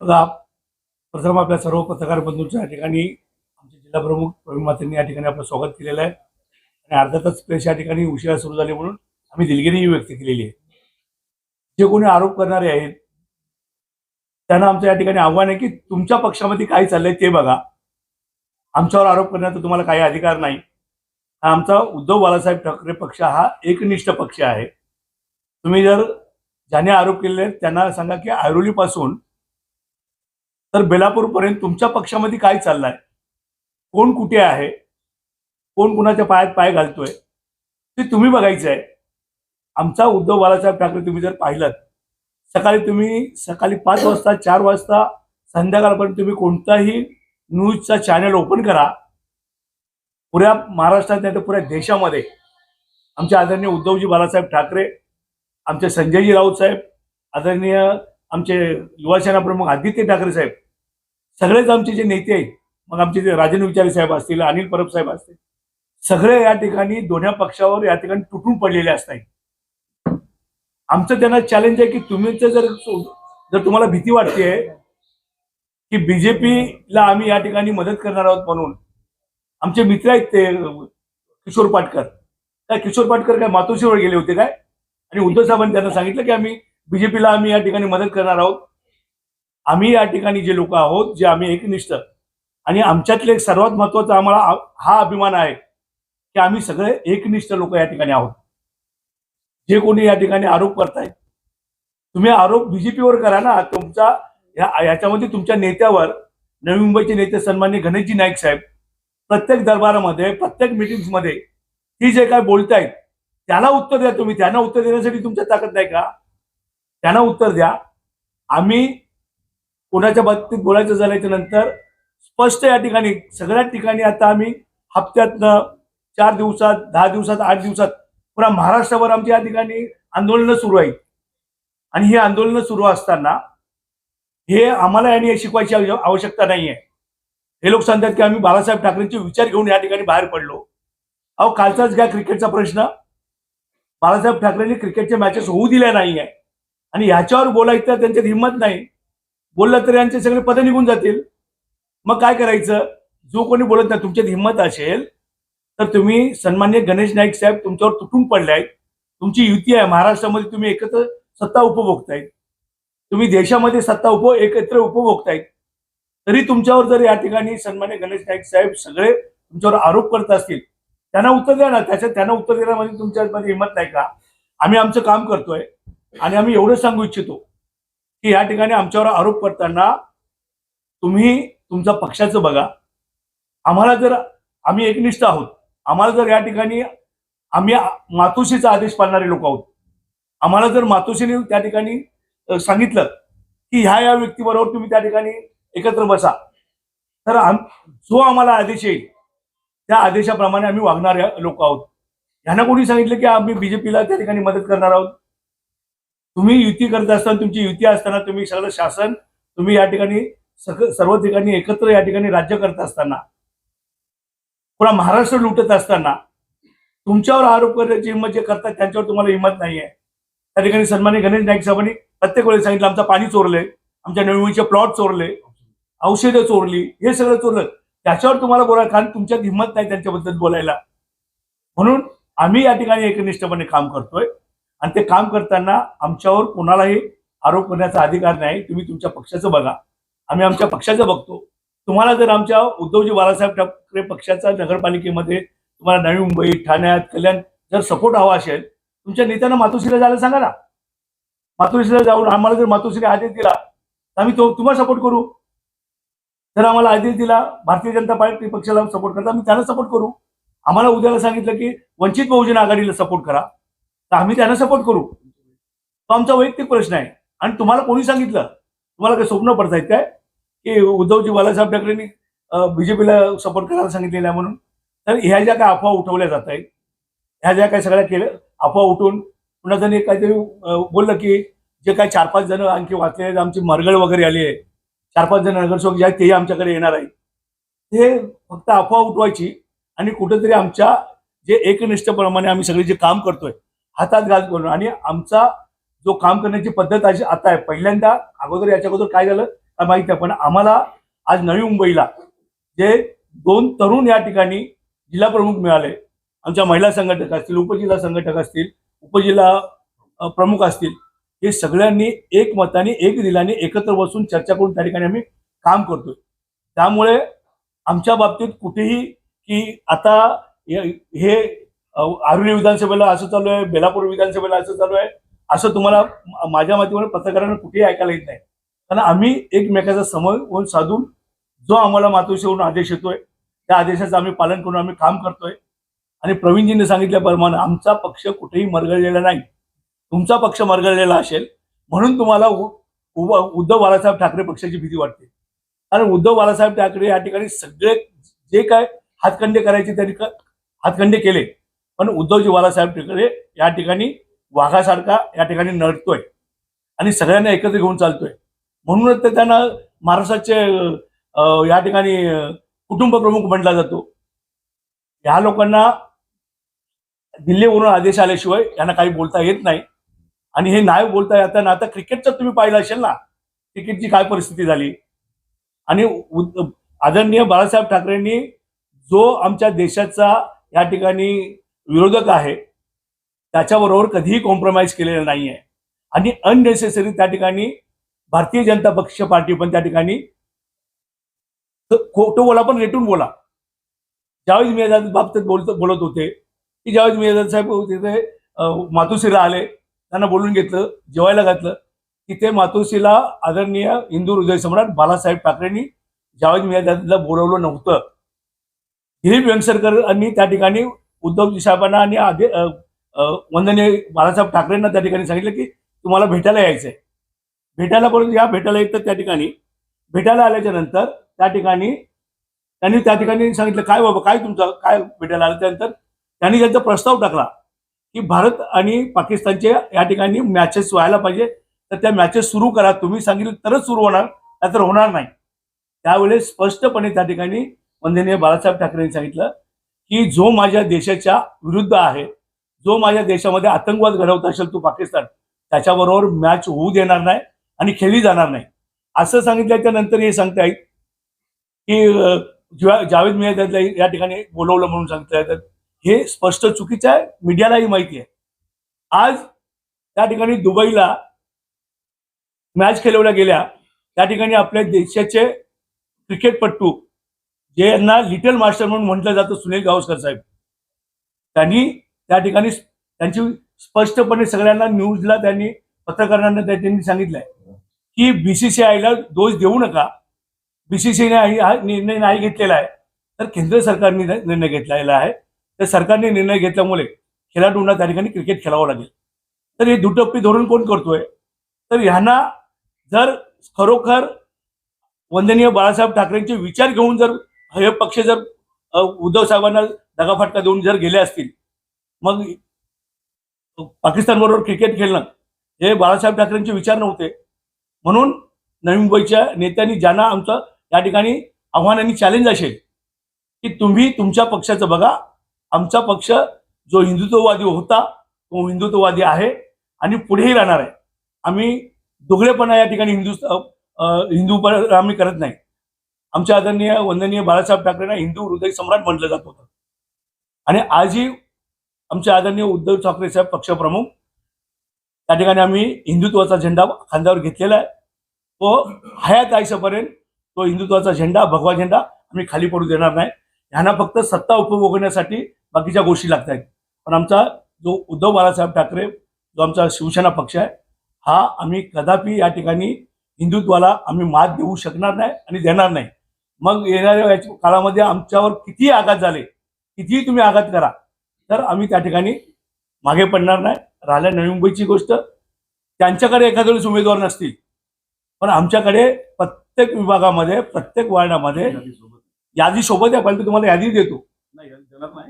प्रथम आपल्या सर्व पत्रकार बंधूंच्या या ठिकाणी आमचे जिल्हा प्रमुख प्रवीण मातेंनी या ठिकाणी आपलं स्वागत केलेलं आहे. आणि अर्धा तास प्रेस या ठिकाणी उशिरा सुरू झाले म्हणून आम्ही दिलगिरी व्यक्त केलेली आहे. जे कोणी आरोप करणारे आहेत त्यांना आमचं या ठिकाणी आव्हान आहे की तुमच्या पक्षामध्ये काय चाललंय ते बघा. आमच्यावर आरोप करण्याचा तुम्हाला काही अधिकार नाही. आमचा उद्धव बाळासाहेब ठाकरे पक्ष हा एकनिष्ठ पक्ष आहे. तुम्ही जर ज्याने आरोप केले त्यांना सांगा की ऐरोलीपासून तर बेलापूरपर्यंत तुमच्या पक्षामध्ये काय चाललंय? कोण कुठे आहे? कोण कुणाच्या पायात पाय घालतोय? ते तुम्ही बघायचं आहे. आमचा उद्धव बाळासाहेब ठाकरे तुम्ही जर पाहिलं सकाळी तुम्ही सकाळी पाच वाजता चार वाजता संध्याकाळपर्यंत तुम्ही कोणताही न्यूजचा चॅनल ओपन करा. पुऱ्या महाराष्ट्रात नाही तर पुऱ्या देशामध्ये. आमचे आदरणीय उद्धवजी बाळासाहेब ठाकरे आमचे संजयजी राऊत साहेब आदरणीय आमचे युवासेना प्रमुख आदित्य ठाकरे साहेब सगळेच आमचे जे नेते आहेत मग आमचे जे राजन विचारे साहेब असतील अनिल परब साहेब असतील सगळे या ठिकाणी दोन्ही पक्षावर या ठिकाणी तुटून पडलेले असतात. आमचं त्यांना चॅलेंज आहे की तुम्ही जर जर तुम्हाला भीती वाटते की बीजेपीला आम्ही या ठिकाणी मदत करणार आहोत म्हणून आमचे मित्र आहेत ते किशोर पाटकर. काय किशोर पाटकर काय मातोश्रीवर गेले होते काय? आणि उद्धव साहेबांनी त्यांना सांगितलं की आम्ही बीजेपीला आम्ही या ठिकाणी मदत करणार आहोत. आम्ही या ठिकाणी जे लोक आहोत जे आम्ही एकनिष्ठ आणि आमच्यातले एक सर्वात महत्त्वाचा आम्हाला हा अभिमान आहे की आम्ही सगळे एकनिष्ठ लोक या ठिकाणी आहोत. जे कोणी या ठिकाणी आरोप करतायत तुम्ही आरोप बीजेपीवर करा ना. तुमचा याच्यामध्ये तुमच्या नेत्यावर नवी मुंबईचे नेते सन्मान्य गणेशजी नाईक साहेब प्रत्येक दरबारामध्ये प्रत्येक मिटिंग्समध्ये ती जे काय बोलतायत त्याला उत्तर द्या तुम्ही. त्यांना उत्तर देण्यासाठी तुमच्या ताकद नाही का? त्यांना उत्तर द्या. आम्ही कोणाच्या बाबतीत बोलायचं झाल्याच्यानंतर स्पष्ट या ठिकाणी सगळ्याच ठिकाणी आता आम्ही हप्त्यातनं चार दिवसात दहा दिवसात आठ दिवसात पुन्हा महाराष्ट्रभर आमची या ठिकाणी आंदोलनं सुरू आहेत. आणि ही आंदोलनं सुरू असताना हे आम्हाला यांनी शिकवायची आव- आवश्यकता नाहीये. हे लोक सांगतात की आम्ही बाळासाहेब ठाकरेंचे विचार घेऊन या ठिकाणी बाहेर पडलो. अहो कालचाच घ्या क्रिकेटचा प्रश्न. बाळासाहेब ठाकरेंनी क्रिकेटच्या मॅचेस होऊ दिल्या आहे आणि ह्याच्यावर बोलायचं त्यांच्यात हिंमत नाही. बोललं तर यांचे सगळे पद निघून जातील. मग काय करायचं? जो कोणी बोलत नाही तुमच्यात हिंमत असेल तर तुम्ही सन्मान्य गणेश नाईक साहेब तुमच्यावर तुटून पडले आहेत तुमची युती आहे. महाराष्ट्रामध्ये तुम्ही एकत्र सत्ता उपभोगतायत तुम्ही देशामध्ये सत्ता उप एकत्र उपभोगतायत तरी तुमच्यावर जर या ठिकाणी सन्मान्य गणेश नाईक साहेब सगळे तुमच्यावर आरोप करत असतील त्यांना उत्तर द्या ना. त्याच्यात त्यांना उत्तर देण्यामध्ये तुमच्यामध्ये हिंमत नाही का? आम्ही आमचं काम करतोय आणि आम्ही एवढं सांगू इच्छितो. की या ठिकाणी आमच्यावर आरोप करताना तुम्ही तुमच्या पक्षाचं बघा. आम्हाला जर आम्ही एकनिष्ठ आहोत आम्हाला जर या ठिकाणी आम्ही मातोश्रीचा आदेश पाळणारे लोक आहोत आम्हाला जर मातोश्रीने त्या ठिकाणी सांगितलं की ह्या या व्यक्तीबरोबर तुम्ही त्या ठिकाणी एकत्र बसा तर आम जो आम्हाला आदेश येईल त्या आदेशाप्रमाणे आम्ही वागणारे लोक आहोत. ह्यांना कोणी सांगितलं की आम्ही बीजेपीला त्या ठिकाणी मदत करणार आहोत? तुम्ही युती करत असताना तुमची युती असताना तुम्ही सगळं शासन तुम्ही या ठिकाणी सर्व ठिकाणी एकत्र या ठिकाणी राज्य करत असताना पुन्हा महाराष्ट्र लुटत असताना तुमच्यावर आरोप करण्याची हिंमत जे करतात त्यांच्यावर तुम्हाला हिंमत नाहीये. त्या ठिकाणी सन्मान्य गणेश नाईक साहेबांनी प्रत्येक वेळेस सांगितलं आमचं पाणी चोरले आमच्या नवीनचे प्लॉट चोरले औषधं चोरली हे सगळं चोरलं. त्याच्यावर तुम्हाला बोलायला कारण तुमच्यात हिंमत नाही त्यांच्याबद्दल बोलायला. म्हणून आम्ही या ठिकाणी एकनिष्ठपणे काम करतोय. आणि ते काम करताना आमच्यावर कोणालाही आरोप करण्याचा अधिकार नाही. तुम्ही तुमच्या पक्षाचं बघा. आम्ही आमच्या पक्षाचं बघतो. तुम्हाला जर आमच्या उद्धवजी बाळासाहेब ठाकरे पक्षाचा नगरपालिकेमध्ये तुम्हाला नवी मुंबई ठाण्यात कल्याण जर सपोर्ट हवा असेल तुमच्या नेत्यांना मातोश्रीला जायला सांगा ना. मातोश्रीला जाऊन आम्हाला जर मातोश्री आदेश दिला तर आम्ही तो तुम्हाला सपोर्ट करू. जर आम्हाला आदेश दिला भारतीय जनता पार्टी पक्षाला सपोर्ट करता आम्ही त्यांना सपोर्ट करू. आम्हाला उद्याला सांगितलं की वंचित बहुजन आघाडीला सपोर्ट करा. तर आम्ही त्यांना सपोर्ट करू. तो आमचा वैयक्तिक प्रश्न आहे. आणि तुम्हाला कोणी सांगितलं? तुम्हाला काही स्वप्न पडतायत काय? की उद्धवजी बालासाहेब ठाकरेंनी बीजेपीला सपोर्ट करायला सांगितलेलं आहे म्हणून. तर ह्या ज्या काय अफवा उठवल्या जात आहेत ह्या ज्या काही सगळ्या केलं अफवा उठून पुन्हा त्यांनी काहीतरी बोललं की जे काही चार पाच जण आणखी वाचले आहेत आमची मरगळ वगैरे आली आहे. चार पाच जण नगरसेवक जे आहेत तेही आमच्याकडे येणार आहेत. ते फक्त अफवा उठवायची आणि कुठेतरी आमच्या जे एकनिष्ठप्रमाणे आम्ही सगळे जे काम करतोय हातात घात करून. आणि आमचा जो काम करण्याची पद्धत अशी आता आहे. पहिल्यांदा अगोदर याच्या अगोदर काय झालं काय माहिती आहे पण आम्हाला आज नवी मुंबईला जे दोन तरुण या ठिकाणी जिल्हा प्रमुख मिळाले. आमच्या महिला संघटक असतील उपजिल्हा संघटक असतील उपजिल्हा प्रमुख असतील हे सगळ्यांनी एक मताने एक दिलाने एकत्र बसून चर्चा करून त्या ठिकाणी आम्ही काम करतोय. त्यामुळे आमच्या बाबतीत कुठेही की आता हे- हे विधानसभेला असं चालू आहे बेलापूर विधानसभेला असं चालू आहे. असं तुम्हाला माझ्या मातीमुळे पत्रकारांना कुठेही ऐकायला येत नाही. कारण आम्ही एकमेकाचा होऊन साधून जो आम्हाला मातोश्रीवरून आदेश येतोय त्या आदेशाचं आम्ही पालन करून आम्ही काम करतोय. आणि प्रवीणजींनी सांगितल्याप्रमाणे आमचा पक्ष कुठेही मरगळलेला नाही. तुमचा पक्ष मरगळलेला असेल म्हणून तुम्हाला उद्धव बाळासाहेब ठाकरे पक्षाची भीती वाटते. कारण उद्धव बाळासाहेब ठाकरे या ठिकाणी सगळे जे काय हातखंडे करायचे त्यांनी हातखंडे केले. पण उद्धवजी बाळासाहेब ठाकरे या ठिकाणी वाघासारखा या ठिकाणी नडतोय. आणि सगळ्यांना एकत्र घेऊन चालतोय. म्हणूनच ते त्यांना महाराष्ट्राचे या ठिकाणी कुटुंब प्रमुख म्हटला जातो. ह्या लोकांना दिल्लीवरून आदेश आल्याशिवाय यांना काही बोलता येत नाही. आणि हे नाही बोलता येताना आता क्रिकेटचं तुम्ही पाहिलं असेल ना क्रिकेटची काय परिस्थिती झाली? आणि उद- आदरणीय बाळासाहेब ठाकरेंनी जो आमच्या देशाचा या ठिकाणी विरोधक आहे त्याच्याबरोबर कधीही कॉम्प्रोमाइज केलेलं नाही आहे आणि अननेसेसरी त्या ठिकाणी भारतीय जनता पक्ष पार्टी पण त्या ठिकाणी खोटं बोला पण रेटून बोला. ज्यावेळेस मी बाबतीत बोलत बोलत होते की ज्यावेळेस मियाजाद साहेब तिथे मातोश्रीला आले त्यांना बोलून घेतलं जेवायला घातलं तिथे मातोश्रीला आदरणीय हिंदू हृदय सम्राट बालासाहेब ठाकरेंनी ज्यावेळेस मियादादला बोलवलं नव्हतं. दिलीप वेंगसरकरांनी त्या ठिकाणी उद्धवजी साहेबांना आणि आधी वंदनीय बाळासाहेब ठाकरेंना त्या ठिकाणी सांगितलं की तुम्हाला भेटायला यायचंय. भेटायला बोलून या भेटायला येतं त्या ठिकाणी भेटायला आल्याच्यानंतर त्या ठिकाणी त्यांनी त्या ठिकाणी सांगितलं काय बाबा काय तुमचं काय भेटायला आलं? त्यानंतर त्यांनी त्यांचा प्रस्ताव टाकला की भारत आणि पाकिस्तानचे या ठिकाणी मॅचेस व्हायला पाहिजे. तर त्या मॅचेस सुरू करा. तुम्ही सांगितलं तरच सुरू होणार नाहीतर होणार नाही. त्यावेळेस स्पष्टपणे त्या ठिकाणी वंदनीय बाळासाहेब ठाकरेंनी सांगितलं की जो माझ्या देशाच्या विरुद्ध आहे जो माझ्या देशामध्ये आतंकवाद घडवत असेल तो पाकिस्तान त्याच्याबरोबर मॅच होऊ देणार नाही आणि खेळली जाणार नाही. असं सांगितल्याच्या नंतर हे सांगतायत की जावेद मियादादला या ठिकाणी बोलवलं म्हणून सांगता येतात हे स्पष्ट चुकीचं आहे मीडियालाही माहिती आहे. आज त्या ठिकाणी दुबईला मॅच खेळवल्या गेल्या. त्या ठिकाणी आपल्या देशाचे क्रिकेटपटू जे यांना लिटल मास्टर म्हणून म्हटलं जातं सुनील गावस्कर साहेब. त्यांनी त्या ठिकाणी त्यांची स्पष्टपणे सगळ्यांना न्यूजला त्यांनी पत्रकारांना त्यांनी सांगितलंय. की बीसीसीआयला दोष देऊ नका. बीसीसीआयने हा निर्णय नाही घेतलेला आहे. तर केंद्र सरकारने निर्णय घेतलेला आहे. तर सरकारने निर्णय घेतल्यामुळे खेळाडूंना त्या ठिकाणी क्रिकेट खेळावं लागेल. तर हे दुटप्पी धोरण कोण करतोय? तर ह्यांना जर खरोखर वंदनीय बाळासाहेब ठाकरेंचे विचार घेऊन जर हे पक्ष जर उद्धव साहेबांना दगाफटका देऊन जर गेले असतील मग पाकिस्तान बरोबर क्रिकेट खेळणं हे बाळासाहेब ठाकरेंचे विचार नव्हते. म्हणून नवी मुंबईच्या नेत्यांनी ज्यांना आमचं या ठिकाणी आव्हान आणि चॅलेंज असेल की तुम्ही तुमच्या पक्षाचं बघा. आमचा पक्ष जो हिंदुत्ववादी होता तो हिंदुत्ववादी आहे आणि पुढेही राहणार आहे. आम्ही दुगळेपणा या ठिकाणी हिंदू हिंदू आम्ही करत नाही. आमच्या आदरणीय वंदनीय बाळासाहेब ठाकरेंना हिंदू हृदय सम्राट म्हटलं जात होतं. आणि आजही आमचे आदरणीय उद्धव ठाकरे साहेब पक्षप्रमुख त्या ठिकाणी आम्ही हिंदुत्वाचा झेंडा खांद्यावर घेतलेला आहे. तो हयात आयुष्यापर्यंत तो हिंदुत्वाचा झेंडा भगवा झेंडा आम्ही खाली पडू देणार नाही. ह्यांना फक्त सत्ता उपभोगण्यासाठी बाकीच्या गोष्टी लागत आहेत. पण आमचा जो उद्धव बाळासाहेब ठाकरे जो आमचा शिवसेना पक्ष आहे हा आम्ही कदापि या ठिकाणी हिंदुत्वाला आम्ही मात देऊ शकणार नाही आणि देणार नाही. मग येणाऱ्या काळामध्ये आमच्यावर कितीही आघात झाले कितीही तुम्ही आघात करा तर आम्ही त्या ठिकाणी मागे पडणार नाही. राहिल्या नवी मुंबईची गोष्ट त्यांच्याकडे एखाद्या वेळेस उमेदवार नसतील पण आमच्याकडे प्रत्येक विभागामध्ये प्रत्येक वार्डामध्ये यादी सोबत आहे पण तुम्हाला यादी देतो.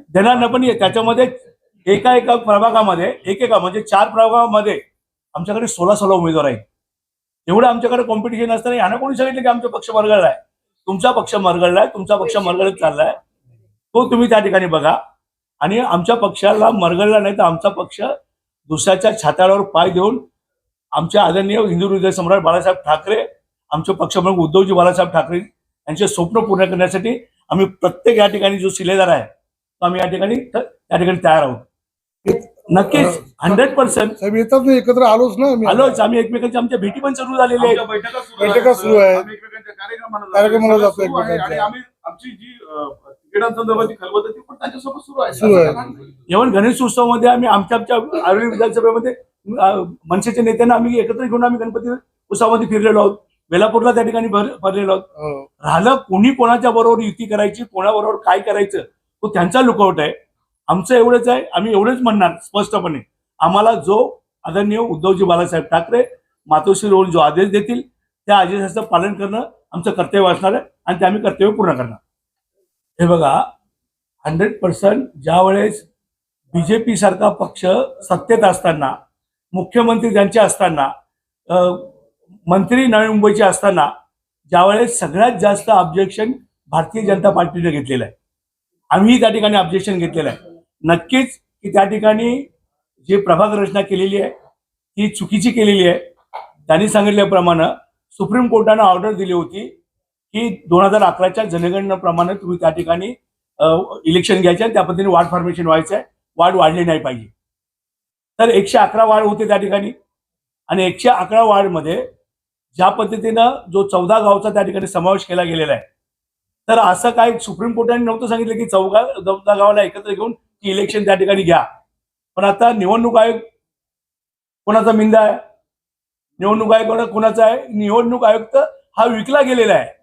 देणार नाही. पण ये- त्याच्यामध्ये एका एका प्रभागामध्ये एक एका म्हणजे चार प्रभागामध्ये आमच्याकडे सोळा सोळा उमेदवार आहेत. एवढं आमच्याकडे कॉम्पिटिशन असताना यानं कोणी सांगितलं की आमचा पक्ष मरगळला आहे तुमचा पक्ष मरगळला आहे तुमचा पक्ष मरगळत चाललाय. तो तुम्ही त्या ठिकाणी बघा. आणि आमच्या पक्षाला मरगळला नाही तर आमचा पक्ष दुसऱ्याच्या छाताळावर पाय देऊन आमच्या आदरणीय हिंदू हृदय सम्राट बाळासाहेब ठाकरे आमचे पक्षप्रमुख उद्धवजी बाळासाहेब ठाकरे यांचे स्वप्न पूर्ण करण्यासाठी आम्ही प्रत्येक या ठिकाणी जो शिलेदार आहे तो आम्ही या ठिकाणी त्या ठिकाणी तयार आहोत. नक्कीच हंड्रेड पर्सेंट साहेब येतात ना एकत्र आलोच ना आम्ही. आलोच आम्ही एकमेकांच्या आमच्या भेटी पण सुरू झालेल्या आहेत बैठका सुरू आहेत. आम्ही एकमेकांच्या कार्यक्रमाला जातो. कार्यक्रमाला सगळं जातो सुरू आहे. एकमेकांच्या. आणि आम्ही आमची जी अं, तिकिटांसंदर्भातली खलबत ती पण त्यांच्यासोबत सुरू आहे सुरू आहे. इव्हन गणेश उत्सवामध्ये आम्ही आमच्या आमच्या आयुर्वेद विधानसभेमध्ये अं, मनसेच्या नेत्यांना आम्ही एकत्र घेऊन आम्ही गणपती उत्सवामध्ये फिरलेलो आहोत बेलापूरला त्या ठिकाणी भर भरलेलो आहोत हो. राहिलं कोणी कोणाच्या बरोबर युती करायची कोणाबरोबर काय करायचं तो त्यांचा लुकआउट आहे आमचं एवढंच आहे आम्ही एवढंच म्हणणार स्पष्टपणे. आम्हाला जो आदरणीय उद्धवजी बाळासाहेब ठाकरे मातोश्री रोवून जो आदेश देतील त्या आदेशाचं पालन करणं आमचं कर्तव्य असणार आहे आणि ते आम्ही कर्तव्य पूर्ण करणार. हे बघा हंड्रेड पर्सेंट ज्या वेळेस पी सारखा पक्ष सत्तेत असताना मुख्यमंत्री त्यांचे असताना मंत्री नवी मुंबईचे असताना ज्यावेळेस सगळ्यात जास्त ऑब्जेक्शन भारतीय जनता पार्टीने घेतलेलं आहे. आम्ही त्या ठिकाणी ऑब्जेक्शन घेतलेलं आहे. नक्कीच की त्या ठिकाणी जी प्रभाग रचना केलेली आहे ती चुकीची केलेली आहे. त्यांनी सांगितल्याप्रमाणे सुप्रीम कोर्टानं ऑर्डर दिली होती की दोन हजार अकराच्या जनगणनेप्रमाणे तुम्ही त्या ठिकाणी इलेक्शन घ्यायचे आणि त्या पद्धतीने वार्ड फॉर्मेशन व्हायचं आहे. वाढ वाढली नाही पाहिजे. तर एकशे अकरा वार्ड होते त्या ठिकाणी. आणि एकशे अकरा वार्डमध्ये ज्या पद्धतीनं जो चौदा गावचा त्या ठिकाणी समावेश केला गेलेला आहे. तर असं काय सुप्रीम कोर्टाने नव्हतं सांगितलं की चौदा चौदा गावाला एकत्र घेऊन की इलेक्शन त्या ठिकाणी घ्या. पण आता निवडणूक आयोग कोणाचा मिंदा आहे? निवडणूक आयोग कोणाचा आहे? निवडणूक आयुक्त हा विकला गेलेला आहे.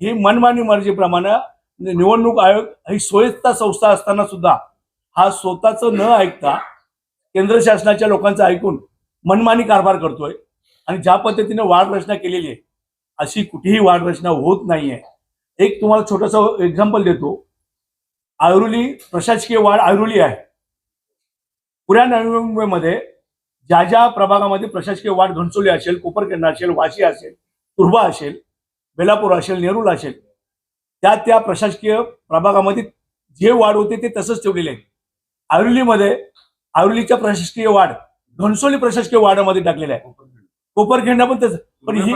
ही मनमानी मर्जीप्रमाणे निवडणूक आयोग ही स्वायत्ता संस्था असताना सुद्धा हा स्वतःचं न ऐकता केंद्र शासनाच्या लोकांचं ऐकून मनमानी कारभार करतोय आणि ज्या पद्धतीने वाढ रचना केलेली आहे अशी कुठेही वाढ रचना होत नाहीये. एक तुम्हाला छोटंसं एक्झाम्पल देतो. आयरोली प्रशासकीय वाढ आयरोली आहे. पुण्या नवी मुंबईमध्ये ज्या ज्या प्रभागामध्ये प्रशासकीय वाढ घनसोली असेल कोपरखेडा असेल वाशी असेल तुर्बा असेल बेलापूर असेल नेरूळ असेल त्या त्या प्रशासकीय प्रभागामध्ये जे वाढ होते ते तसंच ठेवलेले आहे आयुर्लीमध्ये आयुर्लीच्या प्रशासकीय वाढ घनसोली प्रशासकीय वार्डामध्ये टाकलेलं आहे कोपरखेडा पण तसं. पण ही.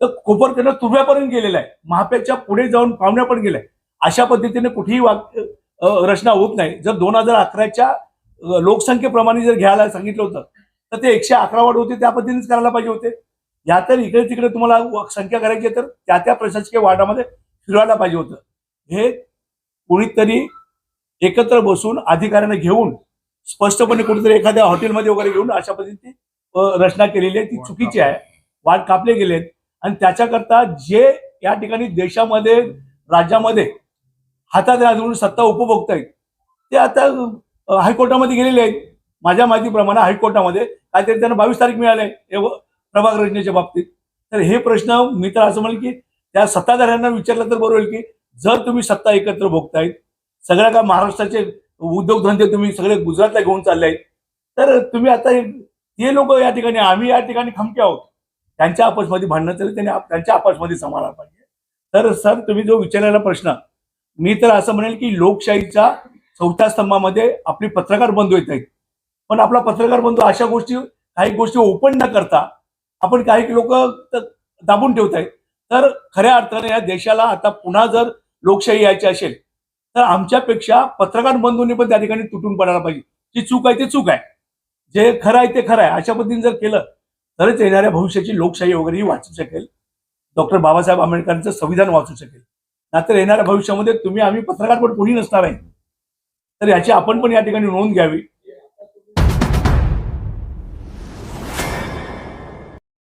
तर कोपरकडनं तुर्ब्यापर्यंत गेलेला आहे. महापेच्या पुढे जाऊन पाहुण्यापर्यंत गेलाय अशा पद्धतीने कुठेही वाक अ, रचना होत नाही. जर दोन हजार अकराच्या लोकसंख्येप्रमाणे जर घ्यायला सांगितलं होतं तर ते एकशे अकरा वाढ होते त्या पद्धतीनेच करायला पाहिजे होते. या तर इकडे तिकडे तुम्हाला संख्या करायची आहे तर त्या त्या प्रशासकीय वार्डामध्ये फिरवायला पाहिजे होतं. हे कोणीतरी एकत्र बसून अधिकाऱ्यांना घेऊन स्पष्टपणे कुठेतरी एखाद्या हॉटेलमध्ये वगैरे घेऊन अशा पद्धतीने रचना केलेली आहे. ती चुकीची आहे. वाढ कापले गेलेत. आणि त्याच्याकरता जे या ठिकाणी देशामध्ये राज्यामध्ये हातात घालून सत्ता उपभोगतायत. आहेत ते आता हायकोर्टामध्ये गेलेले आहेत. माझ्या माहितीप्रमाणे हायकोर्टामध्ये काहीतरी त्यांना बावीस तारीख मिळाले प्रभाग रचनेच्या बाबतीत. तर हे प्रश्न मी तर असं म्हणेल की त्या सत्ताधाऱ्यांना विचारलं तर बरोबर होईल की जर तुम्ही सत्ता एकत्र भोगतायत सगळ्या का महाराष्ट्राचे उद्योगधंदे तुम्ही सगळे गुजरातला घेऊन चालले आहेत तर तुम्ही आता हे- ते लोक या ठिकाणी आम्ही या ठिकाणी खमके आहोत. त्यांच्या आपसमध्ये भांडणं तरी त्यांनी त्यांच्या आपसमध्ये सांभाळायला पाहिजे. तर सर तुम्ही जो विचारलेला प्रश्न मी तर असं म्हणेल की लोकशाहीच्या चौथ्या स्तंभामध्ये आपली पत्रकार बंधू येत आहेत. पण आपला पत्रकार बंधू अशा गोष्टी काही गोष्टी ओपन न करता आपण काही लोक दाबून ठेवत आहेत. तर खऱ्या अर्थाने या देशाला आता पुन्हा जर लोकशाही यायची असेल तर आमच्यापेक्षा पत्रकार बंधूंनी पण त्या ठिकाणी तुटून पडायला पाहिजे. जी चूक आहे ते चूक आहे. जे खरं आहे ते खरं आहे. अशा पद्धतीने जर केलं तरच येणाऱ्या भविष्याची लोकशाही वगैरे ही वाचू शकेल. डॉक्टर बाबासाहेब आंबेडकरांचं संविधान वाचू शकेल. नाहीतर येणाऱ्या भविष्यामध्ये तुम्ही आम्ही पत्रकार पण कोणी नसणार आहे. तर याची आपण पण या ठिकाणी नोंद घ्यावी.